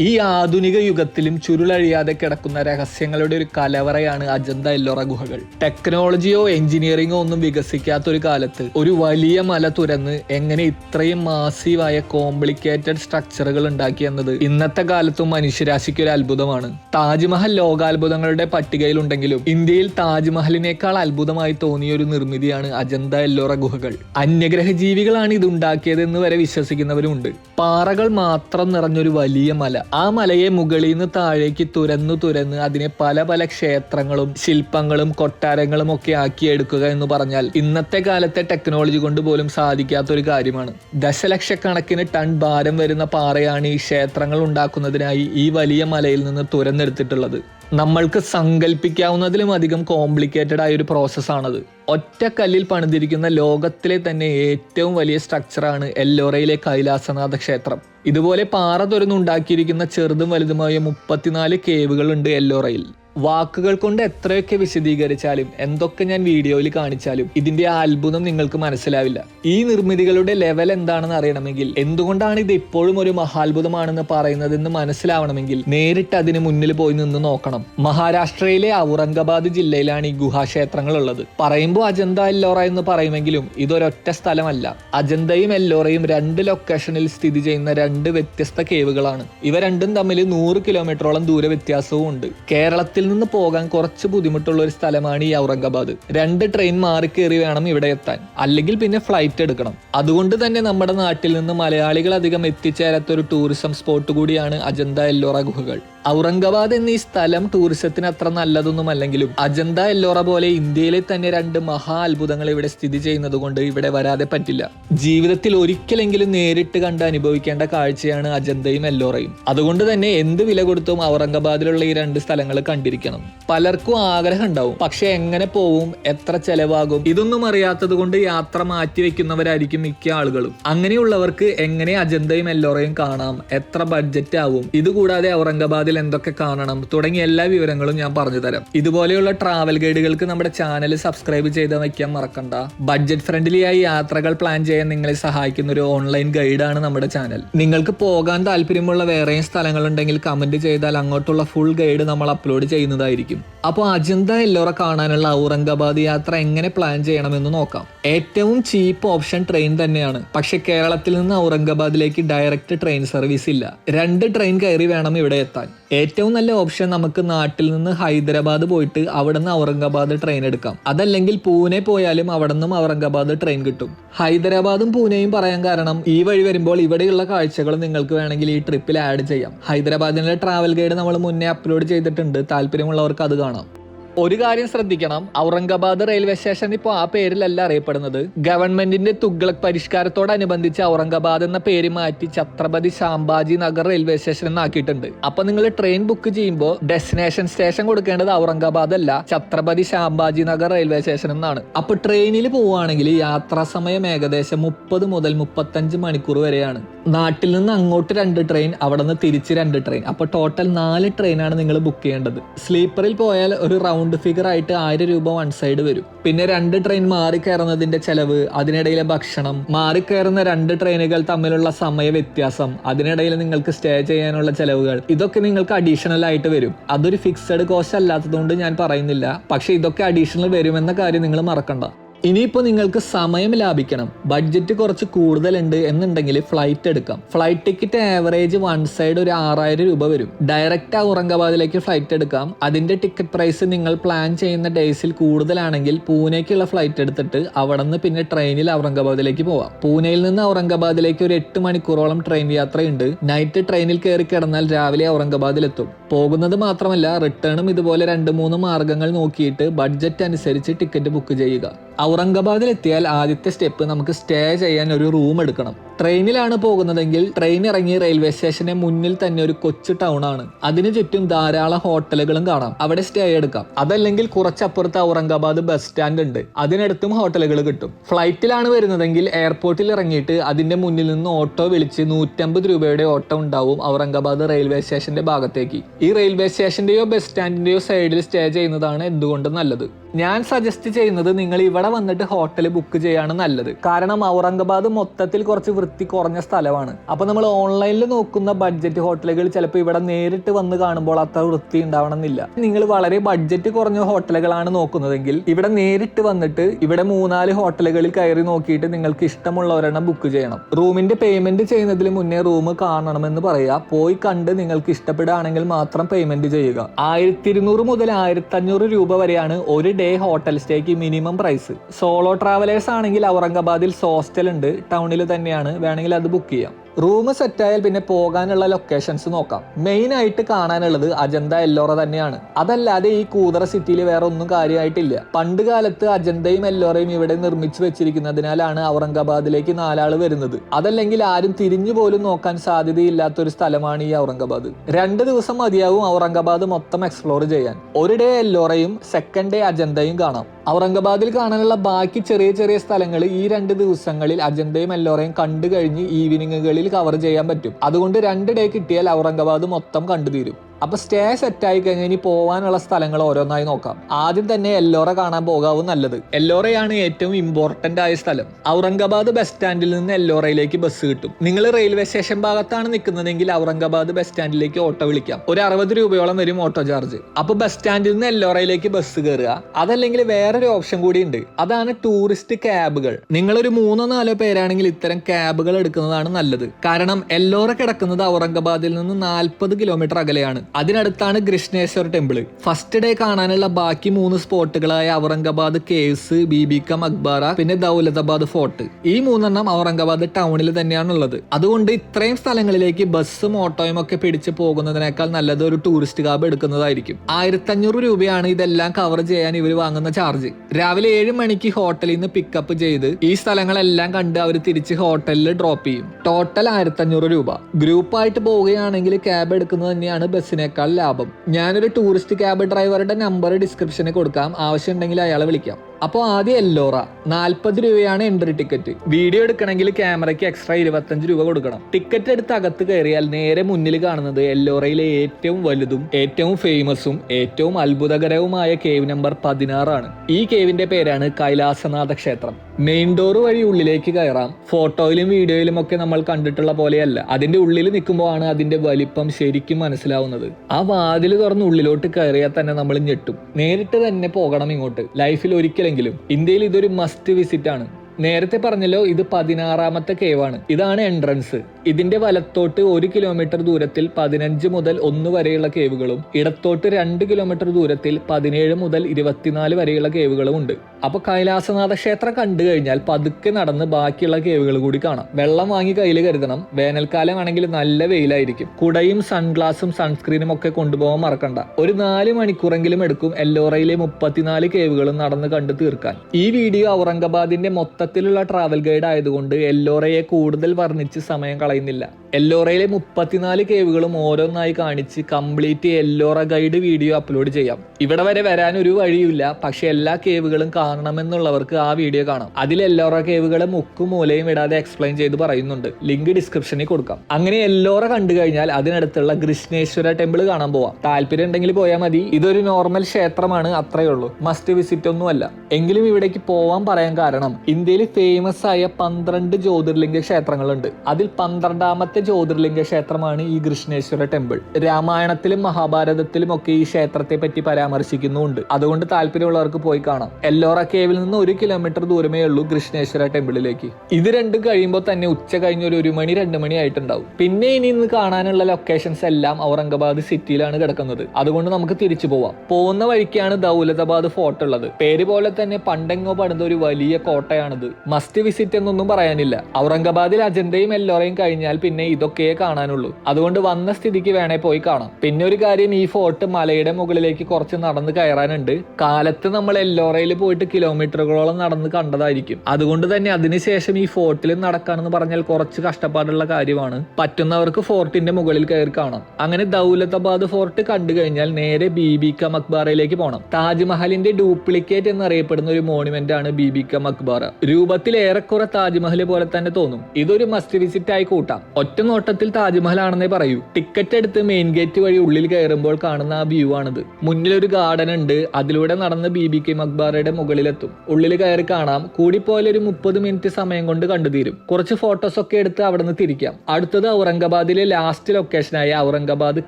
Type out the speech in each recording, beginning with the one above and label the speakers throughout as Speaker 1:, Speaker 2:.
Speaker 1: ഈ ആധുനിക യുഗത്തിലും ചുരുളഴിയാതെ കിടക്കുന്ന രഹസ്യങ്ങളുടെ ഒരു കലവറയാണ് അജന്ത എല്ലോറ ഗുഹകൾ. ടെക്നോളജിയോ എഞ്ചിനീയറിംഗോ ഒന്നും വികസിക്കാത്ത ഒരു കാലത്ത് ഒരു വലിയ മല തുരന്ന് എങ്ങനെ ഇത്രയും മാസീവായ കോംപ്ലിക്കേറ്റഡ് സ്ട്രക്ചറുകൾ ഉണ്ടാക്കി എന്നത് ഇന്നത്തെ കാലത്തും മനുഷ്യരാശിക്ക് ഒരു അത്ഭുതമാണ്. താജ്മഹൽ ലോകാത്ഭുതങ്ങളുടെ പട്ടികയിലുണ്ടെങ്കിലും ഇന്ത്യയിൽ താജ്മഹലിനേക്കാൾ അത്ഭുതമായി തോന്നിയ ഒരു നിർമ്മിതിയാണ് അജന്ത എല്ലോറ ഗുഹകൾ. അന്യഗ്രഹ ജീവികളാണ് ഇത് ഉണ്ടാക്കിയതെന്ന് വരെ വിശ്വസിക്കുന്നവരുമുണ്ട്. പാറകൾ മാത്രം നിറഞ്ഞൊരു വലിയ മല. ആ മലയെ മുകളിൽ നിന്ന് താഴേക്ക് തുരന്നു തുരന്ന് അതിനെ പല പല ക്ഷേത്രങ്ങളും ശില്പങ്ങളും കൊട്ടാരങ്ങളും ഒക്കെ ആക്കി എടുക്കുക എന്ന് പറഞ്ഞാൽ ഇന്നത്തെ കാലത്തെ ടെക്നോളജി കൊണ്ട് പോലും സാധിക്കാത്ത ഒരു കാര്യമാണ്. ദശലക്ഷക്കണക്കിന് ടൺ ഭാരം വരുന്ന പാറയാണ് ഈ ക്ഷേത്രങ്ങൾ ഉണ്ടാക്കുന്നതിനായി ഈ വലിയ മലയിൽ നിന്ന് തുരന്നെടുത്തിട്ടുള്ളത്. നമ്മൾക്ക് സങ്കല്പിക്കാവുന്നതിലും അധികം കോംപ്ലിക്കേറ്റഡ് ആയ ഒരു പ്രോസസ്സാണത് ഒറ്റ കല്ലിൽ പണിതിരിക്കുന്ന ലോകത്തിലെ തന്നെ ഏറ്റവും വലിയ സ്ട്രക്ചറാണ് എല്ലോറയിലെ കൈലാസനാഥ ക്ഷേത്രം. ഇതുപോലെ പാറ തുരന്നുണ്ടാക്കിയിരിക്കുന്ന ചെറുതും വലുതുമായ മുപ്പത്തിനാല് കേവുകളുണ്ട് എല്ലോറയിൽ. വാക്കുകൾ കൊണ്ട് എത്രയൊക്കെ വിശദീകരിച്ചാലും എന്തൊക്കെ ഞാൻ വീഡിയോയിൽ കാണിച്ചാലും ഇതിന്റെ അത്ഭുതം നിങ്ങൾക്ക് മനസ്സിലാവില്ല. ഈ നിർമ്മിതികളുടെ ലെവൽ എന്താണെന്ന് അറിയണമെങ്കിൽ എന്തുകൊണ്ടാണ് ഇത് ഇപ്പോഴും ഒരു മഹാത്ഭുതമാണെന്ന് പറയുന്നതെന്ന് മനസ്സിലാവണമെങ്കിൽ നേരിട്ട് അതിന് മുന്നിൽ പോയി നിന്ന് നോക്കണം. മഹാരാഷ്ട്രയിലെ ഔറംഗാബാദ് ജില്ലയിലാണ് ഈ ഗുഹാക്ഷേത്രങ്ങൾ ഉള്ളത് പറയുമ്പോൾ അജന്ത എല്ലോറ എന്ന് പറയുമെങ്കിലും ഇതൊരൊറ്റ സ്ഥലമല്ല. അജന്തയും എല്ലോറയും രണ്ട് ലൊക്കേഷനിൽ സ്ഥിതി ചെയ്യുന്ന രണ്ട് വ്യത്യസ്ത കേവുകളാണ് ഇവ രണ്ടും തമ്മിൽ നൂറ് കിലോമീറ്ററോളം ദൂര വ്യത്യാസവും ഉണ്ട് കേരളത്തിൽ നിന്ന് പോകാൻ കുറച്ച് ബുദ്ധിമുട്ടുള്ള ഒരു സ്ഥലമാണ് ഈ ഔറംഗാബാദ്. രണ്ട് ട്രെയിൻ മാറി കയറി വേണം ഇവിടെ എത്താൻ. അല്ലെങ്കിൽ പിന്നെ ഫ്ലൈറ്റ് എടുക്കണം. അതുകൊണ്ട് തന്നെ നമ്മുടെ നാട്ടിൽ നിന്ന് മലയാളികൾ അധികം എത്തിച്ചേരാത്ത ഒരു ടൂറിസം സ്പോട്ട് കൂടിയാണ് അജന്ത എല്ലോറ ഗുഹകൾ. ഔറംഗാബാദ് എന്നീ സ്ഥലം ടൂറിസത്തിന് അത്ര നല്ലതൊന്നും അല്ലെങ്കിലും അജന്ത എല്ലോറ പോലെ ഇന്ത്യയിലെ തന്നെ രണ്ട് മഹാ അത്ഭുതങ്ങൾ ഇവിടെ സ്ഥിതി ചെയ്യുന്നത് കൊണ്ട് ഇവിടെ വരാതെ പറ്റില്ല. ജീവിതത്തിൽ ഒരിക്കലെങ്കിലും നേരിട്ട് കണ്ട് അനുഭവിക്കേണ്ട കാഴ്ചയാണ് അജന്തയും എല്ലോറയും. അതുകൊണ്ട് തന്നെ എന്ത് വില കൊടുത്തും ഔറംഗാബാദിലുള്ള ഈ രണ്ട് സ്ഥലങ്ങൾ കണ്ടിരിക്കണം. പലർക്കും ആഗ്രഹം ഉണ്ടാവും. പക്ഷെ എങ്ങനെ പോവും? എത്ര ചെലവാകും? ഇതൊന്നും അറിയാത്തത് കൊണ്ട് യാത്ര മാറ്റി വെക്കുന്നവരായിരിക്കും മിക്ക ആളുകളും. അങ്ങനെയുള്ളവർക്ക് എങ്ങനെ അജന്തയും എല്ലോറയും കാണാം? എത്ര ബഡ്ജറ്റ് ആവും? ഇതുകൂടാതെ ഔറംഗാബാദിൽ എന്തൊക്കെ കാണണം തുടങ്ങിയ എല്ലാ വിവരങ്ങളും ഞാൻ പറഞ്ഞു തരാം. ഇതുപോലെയുള്ള ട്രാവൽ ഗൈഡുകൾക്ക് നമ്മുടെ ചാനൽ സബ്സ്ക്രൈബ് ചെയ്ത് വയ്ക്കാൻ മറക്കണ്ട. ബഡ്ജറ്റ് ഫ്രണ്ട്ലി ആയി യാത്രകൾ പ്ലാൻ ചെയ്യാൻ നിങ്ങളെ സഹായിക്കുന്ന ഒരു ഓൺലൈൻ ഗൈഡാണ് നമ്മുടെ ചാനൽ നിങ്ങൾക്ക് പോകാൻ താല്പര്യമുള്ള വേറെയും സ്ഥലങ്ങളുണ്ടെങ്കിൽ കമന്റ് ചെയ്താൽ അങ്ങോട്ടുള്ള ഫുൾ ഗൈഡ് നമ്മൾ അപ്ലോഡ് ചെയ്യുന്നതായിരിക്കും. അപ്പോൾ അജന്ത എല്ലോറ കാണാനുള്ള ഔറംഗാബാദ് യാത്ര എങ്ങനെ പ്ലാൻ ചെയ്യണമെന്ന് നോക്കാം. ഏറ്റവും ചീപ്പ് ഓപ്ഷൻ ട്രെയിൻ തന്നെയാണ്. പക്ഷെ കേരളത്തിൽ നിന്ന് ഔറംഗാബാദിലേക്ക് ഡയറക്റ്റ് ട്രെയിൻ സർവീസ് ഇല്ല. രണ്ട് ട്രെയിൻ കയറി വേണം ഇവിടെ എത്താൻ. ഏറ്റവും നല്ല ഓപ്ഷൻ നമുക്ക് നാട്ടിൽ നിന്ന് ഹൈദരാബാദ് പോയിട്ട് അവിടെ നിന്ന് ഔറംഗാബാദ് ട്രെയിൻ എടുക്കാം. അതല്ലെങ്കിൽ പൂനെ പോയാലും അവിടെ നിന്നും ഔറംഗാബാദ് ട്രെയിൻ കിട്ടും. ഹൈദരാബാദും പൂനെയും പറയാൻ കാരണം ഈ വഴി വരുമ്പോൾ ഇവിടെയുള്ള കാഴ്ചകൾ നിങ്ങൾക്ക് വേണമെങ്കിൽ ഈ ട്രിപ്പിൽ ആഡ് ചെയ്യാം. ഹൈദരാബാദിലെ ട്രാവൽ ഗൈഡ് നമ്മൾ മുന്നേ അപ്ലോഡ് ചെയ്തിട്ടുണ്ട്. താല്പര്യമുള്ളവർക്ക് അത് കാണാം. ഒരു കാര്യം ശ്രദ്ധിക്കണം. ഔറംഗബാദ് റെയിൽവേ സ്റ്റേഷൻ ഇപ്പോൾ ആ പേരിലല്ല അറിയപ്പെടുന്നത്. ഗവൺമെന്റിന്റെ തുഗ്ലക് പരിഷ്കാരത്തോടനുബന്ധിച്ച് ഔറംഗബാദ് എന്ന പേര് മാറ്റി ഛത്രപതി ശാംബാജി നഗർ റെയിൽവേ സ്റ്റേഷൻ എന്നാക്കിയിട്ടുണ്ട്. അപ്പൊ നിങ്ങൾ ട്രെയിൻ ബുക്ക് ചെയ്യുമ്പോൾ ഡെസ്റ്റിനേഷൻ സ്റ്റേഷൻ കൊടുക്കേണ്ടത് ഔറംഗബാദ് അല്ല ഛത്രപതി ശാംബാജി നഗർ റെയിൽവേ സ്റ്റേഷൻ എന്നാണ്. അപ്പൊ ട്രെയിനിൽ പോവുകയാണെങ്കിൽ യാത്രാ സമയം ഏകദേശം മുപ്പത് മുതൽ മുപ്പത്തഞ്ച് മണിക്കൂർ വരെയാണ്. നാട്ടിൽ നിന്ന് അങ്ങോട്ട് രണ്ട് ട്രെയിൻ അവിടെ നിന്ന് തിരിച്ച് രണ്ട് ട്രെയിൻ. അപ്പൊ ടോട്ടൽ നാല് ട്രെയിനാണ് നിങ്ങൾ ബുക്ക് ചെയ്യേണ്ടത്. സ്ലീപ്പറിൽ പോയാൽ ഒരു റൗണ്ട് ഫിഗർ ആയിട്ട് ആയിരം രൂപ വൺ സൈഡ് വരും. പിന്നെ രണ്ട് ട്രെയിൻ മാറി കയറുന്നതിന്റെ ചെലവ് അതിനിടയിലെ ഭക്ഷണം. മാറി കയറുന്ന രണ്ട് ട്രെയിനുകൾ തമ്മിലുള്ള സമയ വ്യത്യാസം അതിനിടയിൽ നിങ്ങൾക്ക് സ്റ്റേ ചെയ്യാനുള്ള ചെലവുകൾ ഇതൊക്കെ നിങ്ങൾക്ക് അഡീഷണൽ ആയിട്ട് വരും. അതൊരു ഫിക്സഡ് കോസ്റ്റ് അല്ലാത്തതുകൊണ്ട് ഞാൻ പറയുന്നില്ല. പക്ഷെ ഇതൊക്കെ അഡീഷണൽ വരുമെന്ന കാര്യം നിങ്ങൾ മറക്കണ്ട. ഇനിയിപ്പോൾ നിങ്ങൾക്ക് സമയം ലാഭിക്കണം. ബഡ്ജറ്റ് കുറച്ച് കൂടുതലുണ്ട് എന്നുണ്ടെങ്കിൽ ഫ്ലൈറ്റ് എടുക്കാം. Flight ticket average one side ഒരു ആറായിരം രൂപ വരും. ഡയറക്റ്റ് ഔറംഗാബാദിലേക്ക് ഫ്ലൈറ്റ് എടുക്കാം. അതിന്റെ ടിക്കറ്റ് പ്രൈസ് നിങ്ങൾ പ്ലാൻ ചെയ്യുന്ന ഡേയ്സിൽ കൂടുതലാണെങ്കിൽ പൂനെക്കുള്ള ഫ്ലൈറ്റ് എടുത്തിട്ട് അവിടെ നിന്ന് പിന്നെ ട്രെയിനിൽ ഔറംഗാബാദിലേക്ക് പോവാം. പൂനെയിൽ നിന്ന് ഔറംഗാബാദിലേക്ക് ഒരു എട്ട് മണിക്കൂറോളം ട്രെയിൻ യാത്രയുണ്ട്. നൈറ്റ് ട്രെയിനിൽ കയറി കിടന്നാൽ രാവിലെ ഔറംഗാബാദിലെത്തും. പോകുന്നത് മാത്രമല്ല റിട്ടേണും ഇതുപോലെ രണ്ട് മൂന്ന് മാർഗങ്ങൾ നോക്കിയിട്ട് ബഡ്ജറ്റ് അനുസരിച്ച് ടിക്കറ്റ് ബുക്ക് ചെയ്യുക. ഔറംഗാബാദിൽ എത്തിയാൽ ആദ്യത്തെ സ്റ്റെപ്പ് നമുക്ക് സ്റ്റേ ചെയ്യാൻ ഒരു റൂം എടുക്കണം. ട്രെയിനിലാണ് പോകുന്നതെങ്കിൽ ട്രെയിൻ ഇറങ്ങി റെയിൽവേ സ്റ്റേഷന് മുന്നിൽ തന്നെ ഒരു കൊച്ചു ടൗൺ ആണ്. അതിനു ചുറ്റും ധാരാളം ഹോട്ടലുകളും കാണാം. അവിടെ സ്റ്റേ എടുക്കാം. അതല്ലെങ്കിൽ കുറച്ചപ്പുറത്ത് ഔറംഗാബാദ് ബസ് സ്റ്റാൻഡ് ഉണ്ട്. അതിനടുത്തും ഹോട്ടലുകൾ കിട്ടും. ഫ്ലൈറ്റിലാണ് വരുന്നതെങ്കിൽ എയർപോർട്ടിൽ ഇറങ്ങിയിട്ട് അതിന്റെ മുന്നിൽ നിന്ന് ഓട്ടോ വിളിച്ച് നൂറ്റമ്പത് രൂപയുടെ ഓട്ടോ ഉണ്ടാവും ഔറംഗാബാദ് റെയിൽവേ സ്റ്റേഷന്റെ ഭാഗത്തേക്ക്. ഈ റെയിൽവേ സ്റ്റേഷന്റെയോ ബസ് സ്റ്റാൻഡിന്റെയോ സൈഡിൽ സ്റ്റേ ചെയ്യുന്നതാണ് എന്തുകൊണ്ട് നല്ലത്? ഞാൻ സജസ്റ്റ് ചെയ്യുന്നത് നിങ്ങൾ ഇവിടെ വന്നിട്ട് ഹോട്ടൽ ബുക്ക് ചെയ്യാണ് നല്ലത്. കാരണം ഔറംഗാബാദ് മൊത്തത്തിൽ കുറച്ച് വൃത്തി കുറഞ്ഞ സ്ഥലമാണ്. അപ്പൊ നമ്മൾ ഓൺലൈനിൽ നോക്കുന്ന ബഡ്ജറ്റ് ഹോട്ടലുകൾ ചിലപ്പോൾ ഇവിടെ നേരിട്ട് വന്ന് കാണുമ്പോൾ അത്ര വൃത്തി ഉണ്ടാവണമെന്നില്ല. നിങ്ങൾ വളരെ ബഡ്ജറ്റ് കുറഞ്ഞ ഹോട്ടലുകളാണ് നോക്കുന്നതെങ്കിൽ ഇവിടെ നേരിട്ട് വന്നിട്ട് ഇവിടെ മൂന്നാൽ ഹോട്ടലുകളിൽ കയറി നോക്കിയിട്ട് നിങ്ങൾക്ക് ഇഷ്ടമുള്ള ഒരെണ്ണം ബുക്ക് ചെയ്യണം. റൂമിന്റെ പേയ്മെന്റ് ചെയ്യുന്നതിന് മുന്നേ റൂം കാണണമെന്ന് പറയാ പോയി കണ്ട് നിങ്ങൾക്ക് ഇഷ്ടപ്പെടുകയാണെങ്കിൽ മാത്രം പേയ്മെന്റ് ചെയ്യുക. ആയിരത്തി ഇരുന്നൂറ് മുതൽ ആയിരത്തി അഞ്ഞൂറ് രൂപ വരെയാണ് ഒരു day hotel stay minimum price solo travellers ആണെങ്കിൽ ഔറംഗാബാദിൽ ഹോസ്റ്റൽ ഉണ്ട്. ടൗണിൽ തന്നെയാണ് വേണമെങ്കിൽ അത് ബുക്ക് ചെയ്യാം. റൂം സെറ്റായാൽ പിന്നെ പോകാനുള്ള ലൊക്കേഷൻസ് നോക്കാം. മെയിൻ ആയിട്ട് കാണാനുള്ളത് അജന്ത എല്ലോറ തന്നെയാണ്. അതല്ലാതെ ഈ കൂതറ സിറ്റിയിൽ വേറെ ഒന്നും കാര്യമായിട്ടില്ല. പണ്ട് കാലത്ത് അജന്തയും എല്ലോറയും ഇവിടെ നിർമ്മിച്ചു വെച്ചിരിക്കുന്നതിനാലാണ് ഔറംഗാബാദിലേക്ക് നാലാൾ വരുന്നത്. അതല്ലെങ്കിൽ ആരും തിരിഞ്ഞു പോലും നോക്കാൻ സാധ്യതയില്ലാത്ത ഒരു സ്ഥലമാണ് ഈ ഔറംഗാബാദ്. രണ്ട് ദിവസം മതിയാവും ഔറംഗാബാദ് മൊത്തം എക്സ്പ്ലോർ ചെയ്യാൻ. ഒരു ഡേ എല്ലോറയും സെക്കൻഡ് ഡേ അജന്തയും കാണാം. ഔറംഗാബാദിൽ കാണാനുള്ള ബാക്കി ചെറിയ ചെറിയ സ്ഥലങ്ങൾ ഈ രണ്ട് ദിവസങ്ങളിൽ അജന്തയും എല്ലോറയും കണ്ടു കഴിഞ്ഞ് ഈവനിങ്ങുകളിൽ കവർ ചെയ്യാൻ പറ്റും. അതുകൊണ്ട് രണ്ട് ഡേ കിട്ടിയാൽ ഔറംഗാബാദ് മൊത്തം കണ്ടു തീരും അപ്പൊ സ്റ്റേ സെറ്റ് ആയി കഴിഞ്ഞാൽ ഇനി പോകാനുള്ള സ്ഥലങ്ങൾ ഓരോന്നായി നോക്കാം. ആദ്യം തന്നെ എല്ലോറ കാണാൻ പോകാവും നല്ലത്. എല്ലോറയാണ് ഏറ്റവും ഇമ്പോർട്ടന്റ് ആയ സ്ഥലം. ഔറംഗാബാദ് ബസ് സ്റ്റാൻഡിൽ നിന്ന് എല്ലോറയിലേക്ക് ബസ് കിട്ടും. നിങ്ങൾ റെയിൽവേ സ്റ്റേഷൻ ഭാഗത്താണ് നിൽക്കുന്നതെങ്കിൽ ഔറംഗാബാദ് ബസ് സ്റ്റാൻഡിലേക്ക് ഓട്ടോ വിളിക്കാം. ഒരു അറുപത് രൂപയോളം വരും ഓട്ടോ ചാർജ് അപ്പൊ ബസ് സ്റ്റാൻഡിൽ നിന്ന് എല്ലോറയിലേക്ക് ബസ് കയറുക അതല്ലെങ്കിൽ വേറൊരു ഓപ്ഷൻ കൂടി ഉണ്ട്. അതാണ് ടൂറിസ്റ്റ് ക്യാബുകൾ നിങ്ങളൊരു മൂന്നോ നാലോ പേരാണെങ്കിൽ ഇത്തരം ക്യാബുകൾ എടുക്കുന്നതാണ് നല്ലത്. കാരണം എല്ലോറ കിടക്കുന്നത് ഔറംഗാബാദിൽ നിന്ന് നാൽപ്പത് കിലോമീറ്റർ അകലെയാണ്. അതിനടുത്താണ് കൃഷ്ണേശ്വർ ടെമ്പിൾ ഫസ്റ്റ് ഡേ കാണാനുള്ള ബാക്കി മൂന്ന് സ്പോട്ടുകളായ ഔറംഗാബാദ് കേസ് ബീബിക്കം അക്ബാറ പിന്നെ ദൗലതാബാദ് ഫോർട്ട്. ഈ മൂന്നെണ്ണം ഔറംഗാബാദ് ടൗണിൽ തന്നെയാണുള്ളത്. അതുകൊണ്ട് ഇത്രയും സ്ഥലങ്ങളിലേക്ക് ബസ്സും ഓട്ടോയും ഒക്കെ പിടിച്ച് പോകുന്നതിനേക്കാൾ നല്ലത് ഒരു ടൂറിസ്റ്റ് കാബ് എടുക്കുന്നതായിരിക്കും. ആയിരത്തി അഞ്ഞൂറ് രൂപയാണ് ഇതെല്ലാം കവർ ചെയ്യാൻ ഇവർ വാങ്ങുന്ന ചാർജ് രാവിലെ ഏഴ് മണിക്ക് ഹോട്ടലിൽ നിന്ന് പിക്കപ്പ് ചെയ്ത് ഈ സ്ഥലങ്ങളെല്ലാം കണ്ട് അവർ തിരിച്ച് ഹോട്ടലിൽ ഡ്രോപ്പ് ചെയ്യും. ടോട്ടൽ ആയിരത്തി അഞ്ഞൂറ് രൂപ ഗ്രൂപ്പായിട്ട് പോവുകയാണെങ്കിൽ ക്യാബ് എടുക്കുന്നത് തന്നെയാണ് ബസ്സിനേക്കാൾ ലാഭം. ഞാനൊരു ടൂറിസ്റ്റ് ക്യാബ് ഡ്രൈവറുടെ നമ്പർ ഡിസ്ക്രിപ്ഷനിൽ കൊടുക്കാം. ആവശ്യമുണ്ടെങ്കിൽ അയാളെ വിളിക്കാം. അപ്പോൾ ആദ്യം എല്ലോറ നാൽപ്പത് രൂപയാണ് എൻട്രി ടിക്കറ്റ് വീഡിയോ എടുക്കണമെങ്കിൽ ക്യാമറയ്ക്ക് എക്സ്ട്രാ ഇരുപത്തഞ്ച് രൂപ കൊടുക്കണം. ടിക്കറ്റ് എടുത്ത് അകത്ത് കയറിയാൽ നേരെ മുന്നിൽ കാണുന്നത് എല്ലോറയിലെ ഏറ്റവും വലുതും ഏറ്റവും ഫേമസും ഏറ്റവും അത്ഭുതകരവുമായ കേവ് നമ്പർ പതിനാറാണ്. ഈ കേവിന്റെ പേരാണ് കൈലാസനാഥ ക്ഷേത്രം. മെയിൻ ഡോർ വഴി ഉള്ളിലേക്ക് കയറാം. ഫോട്ടോയിലും വീഡിയോയിലും ഒക്കെ നമ്മൾ കണ്ടിട്ടുള്ള പോലെയല്ല. അതിന്റെ ഉള്ളിൽ നിൽക്കുമ്പോഴാണ് അതിന്റെ വലിപ്പം ശരിക്കും മനസ്സിലാവുന്നത്. ആ വാതിൽ തുറന്ന് ഉള്ളിലോട്ട് കയറിയാൽ തന്നെ നമ്മൾ ഞെട്ടും. നേരിട്ട് തന്നെ പോകണം ഇങ്ങോട്ട്. ലൈഫിൽ ഒരിക്കലെങ്കിലും ഇന്ത്യയിൽ ഇതൊരു മസ്റ്റ് വിസിറ്റ് ആണ്. നേരത്തെ പറഞ്ഞല്ലോ ഇത് പതിനാറാമത്തെ കേവാണ് ഇതാണ് എൻട്രൻസ് ഇതിന്റെ വലത്തോട്ട് ഒരു കിലോമീറ്റർ ദൂരത്തിൽ പതിനഞ്ച് മുതൽ ഒന്ന് വരെയുള്ള കേവുകളും ഇടത്തോട്ട് രണ്ട് കിലോമീറ്റർ ദൂരത്തിൽ പതിനേഴ് മുതൽ ഇരുപത്തിനാല് വരെയുള്ള കേവുകളും ഉണ്ട്. അപ്പൊ കൈലാസനാഥ ക്ഷേത്രം കണ്ടു കഴിഞ്ഞാൽ പതുക്കെ നടന്ന് ബാക്കിയുള്ള കേവുകൾ കൂടി കാണാം. വെള്ളം വാങ്ങി കയ്യിൽ കരുതണം. വേനൽക്കാലം ആണെങ്കിൽ നല്ല വെയിലായിരിക്കും. കുടയും സൺഗ്ലാസും സൺസ്ക്രീനും ഒക്കെ കൊണ്ടുപോകാൻ മറക്കണ്ട. ഒരു നാല് മണിക്കൂറെങ്കിലും എടുക്കും എല്ലോറയിലെ മുപ്പത്തിനാല് കേവുകളും നടന്ന് കണ്ടു തീർക്കാൻ. ഈ വീഡിയോ ഔറംഗാബാദിന്റെ മൊത്തത്തിലുള്ള ട്രാവൽ ഗൈഡ് ആയതുകൊണ്ട് എല്ലോറയെ കൂടുതൽ വർണിച്ച് സമയം കളയുന്നില്ല. എല്ലോറയിലെ മുപ്പത്തിനാല് കേവുകളും ഓരോന്നായി കാണിച്ച് complete Ellora guide video upload ചെയ്യാം. ഇവിടെ വരെ വരാൻ ഒരു വഴിയില്ല പക്ഷെ എല്ലാ കേവുകളും കാണണമെന്നുള്ളവർക്ക് ആ വീഡിയോ കാണാം. അതിൽ എല്ലോറ കേവുകളെ മുക്കും മൂലയും ഇടാതെ എക്സ്പ്ലെയിൻ ചെയ്ത് പറയുന്നുണ്ട്. ലിങ്ക് ഡിസ്ക്രിപ്ഷനിൽ കൊടുക്കാം. അങ്ങനെ എല്ലോറ കണ്ടു കഴിഞ്ഞാൽ അതിനടുത്തുള്ള കൃഷ്ണേശ്വര ടെമ്പിൾ കാണാൻ പോവാം. താല്പര്യം ഉണ്ടെങ്കിൽ പോയാൽ മതി. ഇതൊരു നോർമൽ ക്ഷേത്രമാണ് അത്രയേ ഉള്ളൂ. മസ്റ്റ് വിസിറ്റ് ഒന്നുമല്ല. എങ്കിലും ഇവിടേക്ക് പോവാൻ പറയാൻ കാരണം ഇന്ത്യയിൽ ഫേമസ് ആയ പന്ത്രണ്ട് ജ്യോതിർലിംഗ ക്ഷേത്രങ്ങളുണ്ട്. അതിൽ പന്ത്രണ്ടാമത്തെ ജ്യോതിർലിംഗ ക്ഷേത്രമാണ് ഈ കൃഷ്ണേശ്വര ടെമ്പിൾ രാമായണത്തിലും മഹാഭാരതത്തിലും ഒക്കെ ഈ ക്ഷേത്രത്തെ പറ്റി പരാമർശിക്കുന്നുണ്ട് അതുകൊണ്ട് താല്പര്യമുള്ളവർക്ക് പോയി കാണാം. എല്ലോറ കേവിൽ നിന്ന് ഒരു കിലോമീറ്റർ ദൂരമേ ഉള്ളൂ കൃഷ്ണേശ്വര ടെമ്പിളിലേക്ക് ഇത് രണ്ടും കഴിയുമ്പോൾ തന്നെ ഉച്ച കഴിഞ്ഞ ഒരു ഒരു മണി രണ്ട് മണി ആയിട്ടുണ്ടാവും. പിന്നെ ഇനി ഇന്ന് കാണാനുള്ള ലൊക്കേഷൻസ് എല്ലാം ഔറംഗബാദ് സിറ്റിയിലാണ് കിടക്കുന്നത്. അതുകൊണ്ട് നമുക്ക് തിരിച്ചു പോവാം. പോകുന്ന വഴിക്കാണ് ദൗലതാബാദ് ഫോർട്ട് ഉള്ളത്. പേര് പോലെ തന്നെ പണ്ടെങ്ങോ പണിത ഒരു വലിയ കോട്ടയാണിത്. മസ്റ്റ് വിസിറ്റ് എന്നൊന്നും പറയാനില്ല. ഔറംഗബാദിൽ അജന്തയും എല്ലോറയും കഴിഞ്ഞാൽ പിന്നെ ഇതൊക്കെയേ കാണാനുള്ളൂ. അതുകൊണ്ട് വന്ന സ്ഥിതിക്ക് വേണേ പോയി കാണാം. പിന്നെ ഒരു കാര്യം ഈ ഫോർട്ട് മലയുടെ മുകളിലേക്ക് കുറച്ച് നടന്ന് കയറാനുണ്ട്. കാലത്ത് നമ്മൾ എല്ലോറയിൽ പോയിട്ട് കിലോമീറ്ററുകളോളം നടന്ന് കണ്ടതായിരിക്കും. അതുകൊണ്ട് തന്നെ അതിനുശേഷം ഈ ഫോർട്ടിൽ നടക്കാനെന്ന് പറഞ്ഞാൽ കുറച്ച് കഷ്ടപ്പാടുള്ള കാര്യമാണ്. പറ്റുന്നവർക്ക് ഫോർട്ടിന്റെ മുകളിൽ കയറി കാണാം. അങ്ങനെ ദൗലതാബാദ് ഫോർട്ട് കണ്ടു കഴിഞ്ഞാൽ നേരെ ബീബിക്ക മക്ബാറയിലേക്ക് പോകണം താജ്മഹലിന്റെ ഡ്യൂപ്ലിക്കേറ്റ് എന്നറിയപ്പെടുന്ന ഒരു മോണുമെന്റ് ആണ് ബീബിക്ക മക്ബാറ രൂപത്തിൽ ഏറെക്കുറെ താജ്മഹൽ പോലെ തന്നെ തോന്നും. ഇതൊരു മസ്റ്റ് വിസിറ്റ് ആയി കൂട്ടാം. ഒറ്റ നോട്ടത്തിൽ താജ്മഹൽ ആണെന്നേ പറയൂ. ടിക്കറ്റ് എടുത്ത് മെയിൻ ഗേറ്റ് വഴി ഉള്ളിൽ കയറുമ്പോൾ കാണുന്ന ആ വ്യൂ ആണിത്. മുന്നിലൊരു ഗാർഡൻ ഉണ്ട്. അതിലൂടെ നടന്ന് ബി ബി കെ മക്ബാറയുടെ മുകളിലെത്തും. ഉള്ളിൽ കയറി കാണാം. കൂടിപ്പോയാൽ ഒരു മുപ്പത് മിനിറ്റ് സമയം കൊണ്ട് കണ്ടുതീരും. കുറച്ച് ഫോട്ടോസ് ഒക്കെ എടുത്ത് അവിടെ നിന്ന് തിരിക്കാം. അടുത്തത് ഔറംഗബാദിലെ ലാസ്റ്റ് ലൊക്കേഷനായ ഔറംഗബാദ്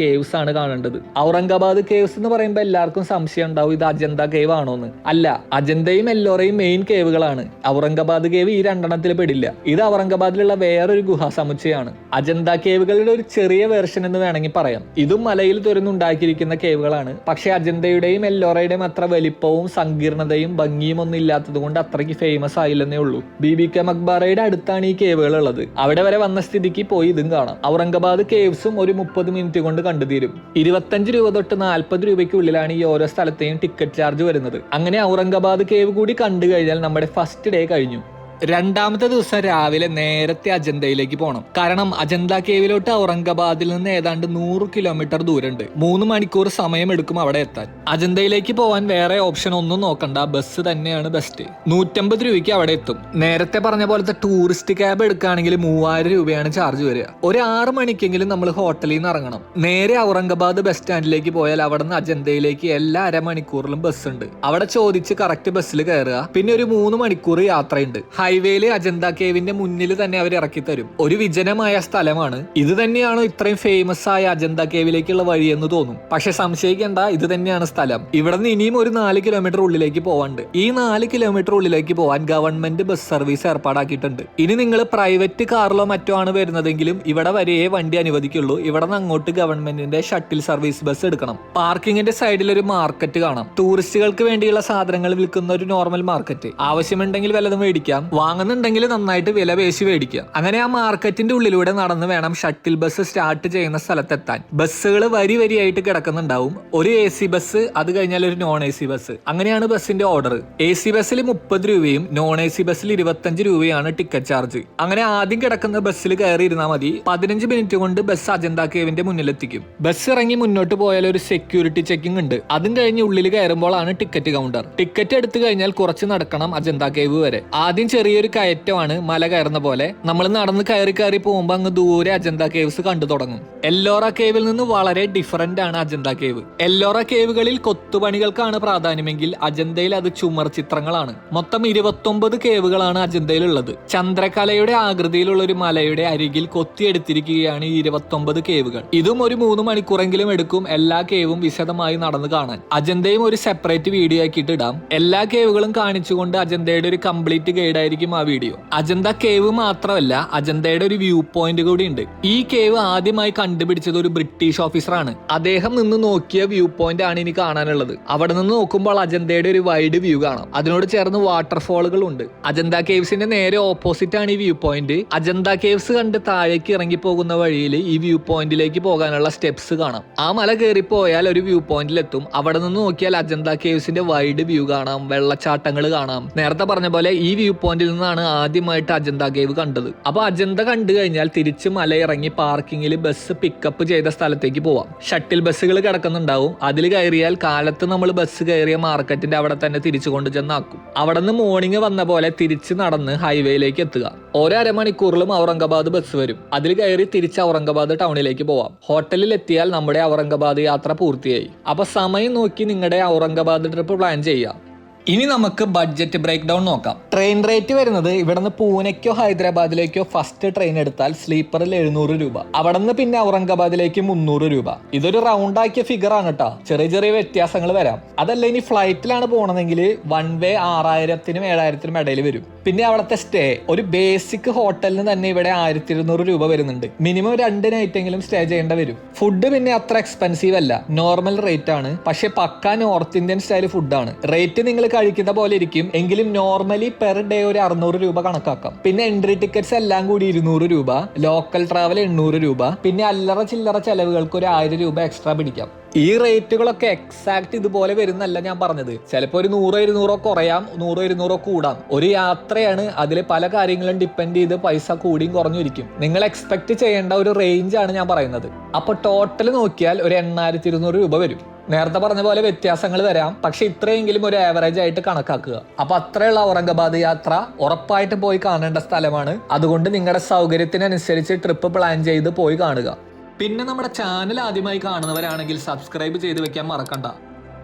Speaker 1: കേവ്സ് ആണ് കാണേണ്ടത്. ഔറംഗബാദ് കേവ്സ് എന്ന് പറയുമ്പോൾ എല്ലാവർക്കും സംശയം ഉണ്ടാവും ഇത് അജന്ത കേവ് ആണോന്ന്. അല്ല അജന്തയും എല്ലോറയും മെയിൻ കേവുകളാണ് ഔറംഗാബാദ് കേവ് ഈ രണ്ടെണ്ണത്തിൽ പെടില്ല. ഇത് ഔറംഗബാദിലുള്ള വേറൊരു ഗുഹാ സമുച്ചയമാണ് അജന്ത കേവുകളുടെ ഒരു ചെറിയ വേർഷൻ എന്ന് വേണമെങ്കിൽ പറയാം. ഇതും മലയിൽ തുരന്നുണ്ടാക്കിയിരിക്കുന്ന കേവുകളാണ്. പക്ഷെ അജന്തയുടെയും എല്ലോറയുടെയും അത്ര വലിപ്പവും സങ്കീർണതയും ഭംഗിയും ഒന്നും ഇല്ലാത്തത് കൊണ്ട് അത്രയ്ക്ക് ഫേമസ് ആയില്ലെന്നേ ഉള്ളൂ. ബി ബി കെ മക്ബാറയുടെ അടുത്താണ് ഈ കേവുകൾ ഉള്ളത്. അവിടെ വരെ വന്ന സ്ഥിതിക്ക് പോയി ഇതും കാണാം. ഔറംഗബാദ് കേവ്സും ഒരു മുപ്പത് മിനിറ്റ് കൊണ്ട് കണ്ടുതീരും. ഇരുപത്തഞ്ച് രൂപ തൊട്ട് നാൽപ്പത് രൂപയ്ക്കുള്ളിലാണ് ഈ ഓരോ സ്ഥലത്തെയും ടിക്കറ്റ് ചാർജ് വരുന്നത്. അങ്ങനെ ഔറംഗബാദ് കേവ് കൂടി കണ്ടു കഴിഞ്ഞാൽ നമ്മുടെ ഫസ്റ്റ് ഡേ കഴിഞ്ഞു. രണ്ടാമത്തെ ദിവസം രാവിലെ നേരത്തെ അജന്തയിലേക്ക് പോകണം കാരണം അജന്ത കേവിലോട്ട് ഔറംഗാബാദിൽ നിന്ന് ഏതാണ്ട് നൂറ് കിലോമീറ്റർ ദൂരമുണ്ട്. മൂന്ന് മണിക്കൂർ സമയം എടുക്കും അവിടെ എത്താൻ. അജന്തയിലേക്ക് പോവാൻ വേറെ ഓപ്ഷൻ ഒന്നും നോക്കണ്ട. ബസ് തന്നെയാണ് ബെസ്റ്റ് നൂറ്റമ്പത് രൂപയ്ക്ക് അവിടെ എത്തും. നേരത്തെ പറഞ്ഞ പോലത്തെ ടൂറിസ്റ്റ് ക്യാബ് എടുക്കുകയാണെങ്കിൽ മൂവായിരം രൂപയാണ് ചാർജ് വരിക. ഒരു ആറ് മണിക്കെങ്കിലും നമ്മൾ ഹോട്ടലിൽ നിന്ന് ഇറങ്ങണം. നേരെ ഔറംഗാബാദ് ബസ് സ്റ്റാൻഡിലേക്ക് പോയാൽ അവിടെ നിന്ന് അജന്തയിലേക്ക് എല്ലാ അരമണിക്കൂറിലും ബസ് ഉണ്ട്. അവിടെ ചോദിച്ച് കറക്റ്റ് ബസ്സിൽ കയറുക. പിന്നെ ഒരു മൂന്ന് മണിക്കൂർ യാത്രയുണ്ട്. ഹൈവേയിൽ അജന്ത കേവിന്റെ മുന്നിൽ തന്നെ അവർ ഇറക്കി തരും ഒരു വിജനമായ സ്ഥലമാണ്. ഇത് തന്നെയാണ് ഇത്രയും ഫേമസ് ആയ അജന്ത കേവിലേക്കുള്ള വഴി എന്ന് തോന്നും. പക്ഷെ സംശയിക്കേണ്ട ഇത് തന്നെയാണ് സ്ഥലം. ഇവിടെ നിന്ന് ഇനിയും ഒരു നാല് കിലോമീറ്റർ ഉള്ളിലേക്ക് പോവാണ്ട്. ഈ നാല് കിലോമീറ്റർ ഉള്ളിലേക്ക് പോവാൻ ഗവൺമെന്റ് ബസ് സർവീസ് ഏർപ്പാടാക്കിയിട്ടുണ്ട്. ഇനി നിങ്ങൾ പ്രൈവറ്റ് കാറിലോ മറ്റോ ആണ് വരുന്നതെങ്കിലും ഇവിടെ വരെയേ വണ്ടി അനുവദിക്കുള്ളൂ. ഇവിടെ നിന്ന് അങ്ങോട്ട് ഗവൺമെന്റിന്റെ ഷട്ടിൽ സർവീസ് ബസ് എടുക്കണം. പാർക്കിങ്ങിന്റെ സൈഡിൽ ഒരു മാർക്കറ്റ് കാണാം. ടൂറിസ്റ്റുകൾക്ക് വേണ്ടിയുള്ള സാധനങ്ങൾ വിൽക്കുന്ന ഒരു നോർമൽ മാർക്കറ്റ് ആവശ്യമുണ്ടെങ്കിൽ വല്ലതും മേടിക്കാം. വാങ്ങുന്നുണ്ടെങ്കിൽ നന്നായിട്ട് വില പേശി മേടിക്കുക. അങ്ങനെ ആ മാർക്കറ്റിന്റെ ഉള്ളിലൂടെ നടന്ന് വേണം ഷട്ടിൽ ബസ് സ്റ്റാർട്ട് ചെയ്യുന്ന സ്ഥലത്തെത്താൻ. ബസ്സുകൾ വരി വരിയായിട്ട് കിടക്കുന്നുണ്ടാവും. ഒരു എ സി ബസ് അത് കഴിഞ്ഞാൽ ഒരു നോൺ എ സി ബസ് അങ്ങനെയാണ് ബസ്സിന്റെ ഓർഡർ എ സി ബസ്സിൽ മുപ്പത് രൂപയും നോൺ എ സി ബസ്സിൽ ഇരുപത്തഞ്ച് രൂപയാണ് ടിക്കറ്റ് ചാർജ് അങ്ങനെ ആദ്യം കിടക്കുന്ന ബസ്സിൽ കയറി ഇരുന്നാൽ മതി. പതിനഞ്ച് മിനിറ്റ് കൊണ്ട് ബസ് അജന്ത കേവിന്റെ മുന്നിലെത്തിക്കും. ബസ് ഇറങ്ങി മുന്നോട്ട് പോയാൽ ഒരു സെക്യൂരിറ്റി ചെക്കിംഗ് ഉണ്ട്. അതും കഴിഞ്ഞ് ഉള്ളിൽ കയറുമ്പോഴാണ് ടിക്കറ്റ് കൗണ്ടർ ടിക്കറ്റ് എടുത്തു കഴിഞ്ഞാൽ കുറച്ച് നടക്കണം അജന്ത കേവ് വരെ. ആദ്യം ചെറിയൊരു കയറ്റമാണ് മല കയറുന്ന പോലെ. നമ്മൾ നടന്ന് കയറി കയറി പോകുമ്പോൾ അങ്ങ് ദൂരെ അജന്ത കേവ്സ് കണ്ടു തുടങ്ങും. എല്ലോറ കേവിൽ നിന്ന് വളരെ ഡിഫറന്റ് ആണ് അജന്ത കേവ് എല്ലോറ കേവുകളിൽ കൊത്തുപണികൾക്കാണ് പ്രാധാന്യമെങ്കിൽ അജന്തയിൽ അത് ചുമർ ചിത്രങ്ങളാണ്. മൊത്തം ഇരുപത്തൊമ്പത് കേവുകളാണ് അജന്തയിലുള്ളത്. ചന്ദ്രകലയുടെ ആകൃതിയിലുള്ള ഒരു മലയുടെ അരികിൽ കൊത്തിയെടുത്തിരിക്കുകയാണ് ഈ ഇരുപത്തൊമ്പത് കേവുകൾ ഇതും ഒരു മൂന്ന് മണിക്കൂറെങ്കിലും എടുക്കും എല്ലാ കേവും വിശദമായി നടന്നു കാണാൻ. അജന്തയും ഒരു സെപ്പറേറ്റ് വീഡിയോ ആക്കിയിട്ട് ഇടാം. എല്ലാ കേവുകളും കാണിച്ചുകൊണ്ട് അജന്തയുടെ ഒരു കംപ്ലീറ്റ് ഗൈഡ് ആയിരിക്കും ആ വീഡിയോ. അജന്ത കേവ് മാത്രമല്ല അജന്തയുടെ ഒരു വ്യൂ പോയിന്റ് കൂടി ഉണ്ട്. ഈ കേവ് ആദ്യമായി കണ്ടുപിടിച്ചത് ഒരു ബ്രിട്ടീഷ് ഓഫീസറാണ് അദ്ദേഹം നിന്ന് നോക്കിയ വ്യൂ പോയിന്റ് ആണ് ഇനി കാണാനുള്ളത്. അവിടെ നിന്ന് നോക്കുമ്പോൾ അജന്തയുടെ ഒരു വൈഡ് വ്യൂ കാണാം. അതിനോട് ചേർന്ന് വാട്ടർഫോളുകൾ ഉണ്ട്. അജന്ത കേവ്സിന്റെ നേരെ ഓപ്പോസിറ്റ് ആണ് ഈ വ്യൂ പോയിന്റ് അജന്ത കേവ്സ് കണ്ട് താഴേക്ക് ഇറങ്ങി പോകുന്ന വഴിയിൽ ഈ വ്യൂ പോയിന്റിലേക്ക് പോകാനുള്ള സ്റ്റെപ്സ് കാണാം. ആ മല കയറി പോയാൽ ഒരു വ്യൂ പോയിന്റിൽ എത്തും. അവിടെ നിന്ന് നോക്കിയാൽ അജന്ത കേവ്സിന്റെ വൈഡ് വ്യൂ കാണാം. വെള്ളച്ചാട്ടങ്ങൾ കാണാം. നേരത്തെ പറഞ്ഞ പോലെ ഈ വ്യൂ പോയിന്റിൽ നിന്നാണ് ആദ്യമായിട്ട് അജന്ത കേവ് കണ്ടത്. അപ്പൊ അജന്ത കണ്ടു കഴിഞ്ഞാൽ തിരിച്ച് മല ഇറങ്ങി പാർക്കിങ്ങിൽ ബസ് പിക്കപ്പ് ചെയ്ത സ്ഥലത്തേക്ക് പോവാം. ഷട്ടിൽ ബസ്സുകൾ കിടക്കുന്നുണ്ടാവും. അതിൽ കയറിയാൽ കാലത്ത് നമ്മൾ ബസ് കയറിയ മാർക്കറ്റിന്റെ അവിടെ തന്നെ തിരിച്ചു കൊണ്ട് ചെന്നാക്കും. അവിടെ നിന്ന് മോർണിംഗ് വന്ന പോലെ തിരിച്ച് നടന്ന് ഹൈവേയിലേക്ക് എത്തുക. ഓരോ അരമണിക്കൂറിലും ഔറംഗബാദ് ബസ് വരും. അതിൽ കയറി തിരിച്ച് ഔറംഗബാദ് ടൗണിലേക്ക് പോവാം. ഹോട്ടലിൽ എത്തിയാൽ നമ്മുടെ ഔറംഗബാദ് യാത്ര പൂർത്തിയായി. അപ്പൊ സമയം നോക്കി നിങ്ങളുടെ ഔറംഗബാദ് ട്രിപ്പ് പ്ലാൻ ചെയ്യാം. ഇനി നമുക്ക് ബഡ്ജറ്റ് ബ്രേക്ക് ഡൗൺ നോക്കാം. ട്രെയിൻ റേറ്റ് വരുന്നത് ഇവിടെ നിന്ന് പൂനെക്കോ ഹൈദരാബാദിലേക്കോ ഫസ്റ്റ് ട്രെയിൻ എടുത്താൽ സ്ലീപ്പറിൽ എഴുന്നൂറ് രൂപ. അവിടെ നിന്ന് പിന്നെ ഔറംഗാബാദിലേക്ക് മുന്നൂറ് രൂപ. ഇതൊരു റൗണ്ട് ആക്കിയ ഫിഗർ ആണ് കേട്ടോ ചെറിയ ചെറിയ വ്യത്യാസങ്ങൾ വരാം. അതല്ല ഇനി ഫ്ലൈറ്റിലാണ് പോകണമെങ്കിൽ വൺ വേ ആറായിരത്തിനും ഏഴായിരത്തിനും ഇടയിൽ വരും. പിന്നെ അവിടുത്തെ സ്റ്റേ ഒരു ബേസിക് ഹോട്ടലിന് തന്നെ ഇവിടെ ആയിരത്തി ഇരുന്നൂറ് രൂപ വരുന്നുണ്ട്. മിനിമം രണ്ട് നൈറ്റ് എങ്കിലും സ്റ്റേ ചെയ്യേണ്ട വരും. ഫുഡ് പിന്നെ അത്ര എക്സ്പെൻസീവ് അല്ല. നോർമൽ റേറ്റ് ആണ്. പക്ഷെ പക്ക നോർത്ത് ഇന്ത്യൻ സ്റ്റൈൽ ഫുഡാണ് റേറ്റ് നിങ്ങൾ കഴിക്കുന്ന പോലെ ഇരിക്കും. എങ്കിലും നോർമലി പെർ ഡേ ഒരു അറുന്നൂറ് രൂപ കണക്കാക്കാം. പിന്നെ എൻട്രി ടിക്കറ്റ്സ് എല്ലാം കൂടി ഇരുന്നൂറ് രൂപ. ലോക്കൽ ട്രാവൽ എണ്ണൂറ് രൂപ. പിന്നെ അല്ലറ ചില്ലറ ചെലവുകൾക്ക് ഒരു ആയിരം രൂപ എക്സ്ട്രാ പിടിക്കാം. ഈ റേറ്റുകളൊക്കെ എക്സാക്ട് ഇതുപോലെ വരുന്നല്ല ഞാൻ പറഞ്ഞത്. ചിലപ്പോൾ ഒരു നൂറോ ഇരുന്നൂറോ കുറയാം നൂറോ ഇരുന്നൂറോ കൂടാം. ഒരു യാത്രയാണ് അതിൽ പല കാര്യങ്ങളും ഡിപ്പെൻഡ് ചെയ്ത് പൈസ കൂടിയും കുറഞ്ഞു ഇരിക്കും നിങ്ങൾ എക്സ്പെക്ട് ചെയ്യേണ്ട ഒരു റേഞ്ച് ആണ് ഞാൻ പറയുന്നത്. അപ്പോൾ ടോട്ടൽ നോക്കിയാൽ ഒരു എണ്ണായിരത്തി ഇരുന്നൂറ് രൂപ വരും. നേരത്തെ പറഞ്ഞ പോലെ വ്യത്യാസങ്ങൾ വരാം. പക്ഷെ ഇത്രയെങ്കിലും ഒരു ആവറേജ് ആയിട്ട് കണക്കാക്കുക. അപ്പൊ അത്രയുള്ള ഔറംഗബാദ് യാത്ര ഉറപ്പായിട്ട് പോയി കാണേണ്ട സ്ഥലമാണ്. അതുകൊണ്ട് നിങ്ങളുടെ സൗകര്യത്തിനനുസരിച്ച് ട്രിപ്പ് പ്ലാൻ ചെയ്ത് പോയി കാണുക. പിന്നെ നമ്മുടെ ചാനൽ ആദ്യമായി കാണുന്നവരാണെങ്കിൽ സബ്സ്ക്രൈബ് ചെയ്ത് വെക്കാൻ മറക്കണ്ട.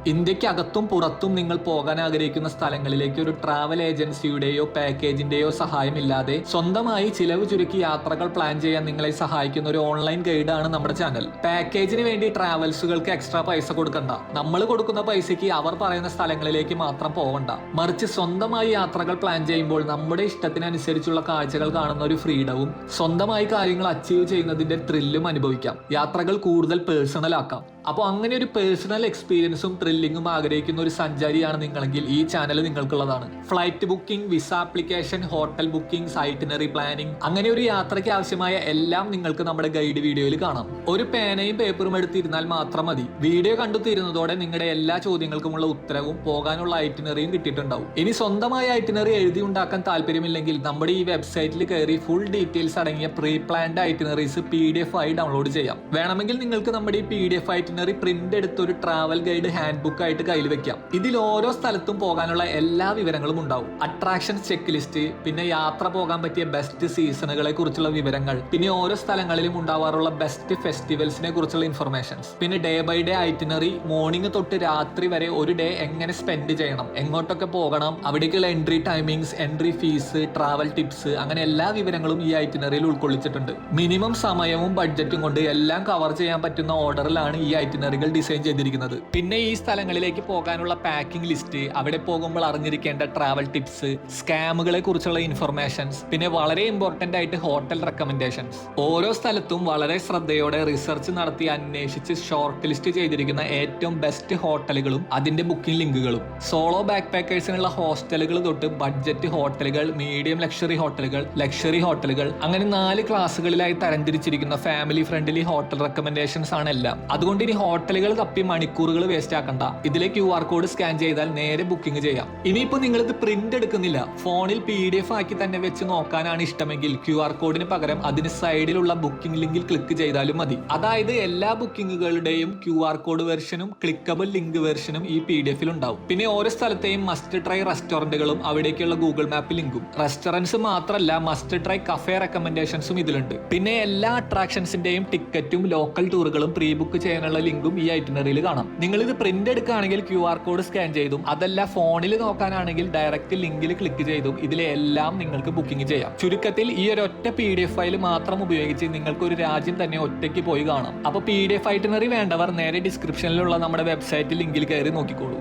Speaker 1: ഇന്ത്യക്കകത്തും പുറത്തും നിങ്ങൾ പോകാൻ ആഗ്രഹിക്കുന്ന സ്ഥലങ്ങളിലേക്ക് ഒരു ട്രാവൽ ഏജൻസിയുടെയോ പാക്കേജിന്റെയോ സഹായമില്ലാതെ സ്വന്തമായി ചിലവ് ചുരുക്കി യാത്രകൾ പ്ലാൻ ചെയ്യാൻ നിങ്ങളെ സഹായിക്കുന്ന ഒരു ഓൺലൈൻ ഗൈഡാണ് നമ്മുടെ ചാനൽ പാക്കേജിന് വേണ്ടി ട്രാവൽസുകൾക്ക് എക്സ്ട്രാ പൈസ കൊടുക്കണ്ട. നമ്മൾ കൊടുക്കുന്ന പൈസയ്ക്ക് അവർ പറയുന്ന സ്ഥലങ്ങളിലേക്ക് മാത്രം പോകണ്ട മറിച്ച് സ്വന്തമായി യാത്രകൾ പ്ലാൻ ചെയ്യുമ്പോൾ നമ്മുടെ ഇഷ്ടത്തിനനുസരിച്ചുള്ള കാഴ്ചകൾ കാണുന്ന ഒരു ഫ്രീഡവും സ്വന്തമായി കാര്യങ്ങൾ അച്ചീവ് ചെയ്യുന്നതിന്റെ ത്രില്ലും അനുഭവിക്കാം. യാത്രകൾ കൂടുതൽ പേഴ്സണൽ ആക്കാം. അപ്പോൾ അങ്ങനെ ഒരു പേഴ്സണൽ എക്സ്പീരിയൻസും ത്രില്ലിങ്ങും ആഗ്രഹിക്കുന്ന ഒരു സഞ്ചാരിയാണ് നിങ്ങളെങ്കിൽ ഈ channel നിങ്ങൾക്കുള്ളതാണ്. Flight booking visa application hotel booking itinerary planning അങ്ങനെ ഒരു യാത്രയ്ക്ക് ആവശ്യമായ എല്ലാം നിങ്ങൾക്ക് നമ്മുടെ ഗൈഡ് വീഡിയോയിൽ കാണാം. ഒരു പേനയും പേപ്പറും എടുത്തിരുന്നാൽ മാത്രം മതി. വീഡിയോ കണ്ടു തീരുന്നതോടെ നിങ്ങളുടെ എല്ലാ ചോദ്യങ്ങൾക്കുമുള്ള ഉത്തരവും പോകാനുള്ള ഐറ്റിനറിയും കിട്ടിയിട്ടുണ്ടാവും. ഇനി സ്വന്തമായ ഐറ്റിനറി എഴുതി ഉണ്ടാക്കാൻ താല്പര്യമില്ലെങ്കിൽ നമ്മുടെ ഈ വെബ്സൈറ്റിൽ കയറി ഫുൾ ഡീറ്റെയിൽസ് അടങ്ങിയ pre planned itineraries P D F ആയി ഡൗൺലോഡ് ചെയ്യാം. വേണമെങ്കിൽ നിങ്ങൾക്ക് നമ്മുടെ ഈ P D F itinerary print എടുത്ത് ഒരു ട്രാവൽ ഗൈഡ് ഹാൻഡ് ബുക്ക് ആയിട്ട് കയ്യിൽ വെക്കാം. ഇതിൽ ഓരോ സ്ഥലത്തും പോകാനുള്ള എല്ലാ വിവരങ്ങളും ഉണ്ടാവും. അട്രാക്ഷൻസ് ചെക്ക് ലിസ്റ്റ് പിന്നെ യാത്ര പോകാൻ പറ്റിയ ബെസ്റ്റ് സീസണുകളെ കുറിച്ചുള്ള വിവരങ്ങൾ പിന്നെ ഓരോ സ്ഥലങ്ങളിലും ഉണ്ടാവാറുള്ള ബെസ്റ്റ് ഫെസ്റ്റിവൽസിനെ കുറിച്ചുള്ള ഇൻഫർമേഷൻസ് പിന്നെ day by day itinerary morning തൊട്ട് രാത്രി വരെ ഒരു ഡേ എങ്ങനെ സ്പെൻഡ് ചെയ്യണം എങ്ങോട്ടൊക്കെ പോകണം അവിടേക്കുള്ള entry timings entry fees travel tips അങ്ങനെ എല്ലാ വിവരങ്ങളും ഈ ഐറ്റിനറിയിൽ ഉൾക്കൊള്ളിച്ചിട്ടുണ്ട്. മിനിമം സമയവും ബഡ്ജറ്റും കൊണ്ട് എല്ലാം കവർ ചെയ്യാൻ പറ്റുന്ന ഓർഡറിലാണ് ഈ ഐറ്റിനറികൾ ഡിസൈൻ ചെയ്തിരിക്കുന്നത്. പിന്നെ ഈ സ്ഥലങ്ങളിലേക്ക് പോകാനുള്ള പാക്കിംഗ് ലിസ്റ്റ് അവിടെ പോകുമ്പോൾ അറിഞ്ഞിരിക്കേണ്ട ട്രാവൽ ടിപ്സ് സ്കാമുകളെ കുറിച്ചുള്ള ഇൻഫർമേഷൻസ് പിന്നെ വളരെ ഇമ്പോർട്ടന്റ് ആയിട്ട് ഹോട്ടൽ റെക്കമെൻഡേഷൻസ് ഓരോ സ്ഥലത്തും വളരെ ശ്രദ്ധയോടെ റിസർച്ച് നടത്തി അന്വേഷിച്ച് ഷോർട്ട് ലിസ്റ്റ് ചെയ്തിരിക്കുന്ന ഏറ്റവും ബെസ്റ്റ് ഹോട്ടലുകളും അതിന്റെ ബുക്കിംഗ് ലിങ്കുകളും സോളോ ബാക്ക് പാക്കേഴ്സിനുള്ള ഹോസ്റ്റലുകൾ തൊട്ട് ബഡ്ജറ്റ് ഹോട്ടലുകൾ മീഡിയം ലക്ഷറി ഹോട്ടലുകൾ ലക്ഷറി ഹോട്ടലുകൾ അങ്ങനെ നാല് ക്ലാസ്സുകളിലായി തരംതിരിച്ചിരിക്കുന്ന ഫാമിലി ഫ്രണ്ട്ലി ഹോട്ടൽ റെക്കമെൻഡേഷൻസ് ആണ് എല്ലാം. അതുകൊണ്ട് ഇനി ഹോട്ടലുകൾ തപ്പി മണിക്കൂറുകൾ വേസ്റ്റ് ആക്കണ്ട. ഇതിലെ ക്യു ആർ കോഡ് സ്കാൻ ചെയ്താൽ നേരെ ബുക്കിംഗ് ചെയ്യാം. ഇനിയിപ്പോ നിങ്ങൾ ഇത് പ്രിന്റ് എടുക്കുന്നില്ല. ഫോണിൽ പി ഡി എഫ് ആക്കി തന്നെ വെച്ച് നോക്കാനാണ് ഇഷ്ടമെങ്കിൽ ക്യു ആർ കോഡിന് പകരം അതിന് സൈഡിലുള്ള ബുക്കിംഗ് ലിങ്കിൽ ക്ലിക്ക് ചെയ്താലും മതി. അതായത് എല്ലാ ബുക്കിംഗുകളുടെയും ക്യു ആർ കോഡ് വെർഷനും ക്ലിക്കബിൾ ലിങ്ക് വെർഷനും ഈ പി ഡി എഫിൽ ഉണ്ടാവും. പിന്നെ ഓരോ സ്ഥലത്തെയും മസ്റ്റ് ട്രൈ റെസ്റ്റോറന്റുകളും അവിടേക്കുള്ള ഗൂഗിൾ മാപ്പ് ലിങ്കും. റെസ്റ്റോറന്റ്സ് മാത്രമല്ല മസ്റ്റ് ട്രൈ കഫേ റെക്കമെൻഡേഷൻസും ഇതിലുണ്ട്. പിന്നെ എല്ലാ അട്രാക്ഷൻസിന്റെയും ടിക്കറ്റും ലോക്കൽ ടൂറുകളും പ്രീ ബുക്ക് ചെയ്യാനുള്ള ലിങ്കും ഈ ഐറ്റിനറിയിൽ കാണാം. നിങ്ങൾ ഇത് എടുക്കുകയാണെങ്കിൽ ക്യു ആർ കോഡ് സ്കാൻ ചെയ്തും. അതല്ല ഫോണിൽ നോക്കാനാണെങ്കിൽ ഡയറക്റ്റ് ലിങ്കിൽ ക്ലിക്ക് ചെയ്തും. ഇതിലെ എല്ലാം നിങ്ങൾക്ക് ബുക്കിംഗ് ചെയ്യാം. ചുരുക്കത്തിൽ ഈ ഒരു ഒറ്റ പി ഡി എഫ് ഫയൽ മാത്രം ഉപയോഗിച്ച് നിങ്ങൾക്ക് ഒരു രാജ്യം തന്നെ ഒറ്റയ്ക്ക് പോയി കാണാം. അപ്പോൾ പി ഡി എഫ് ഐറ്റിനറി വേണ്ടവർ നേരെ ഡിസ്ക്രിപ്ഷനിലുള്ള നമ്മുടെ വെബ്സൈറ്റ് ലിങ്കിൽ കയറി നോക്കിക്കോളൂ.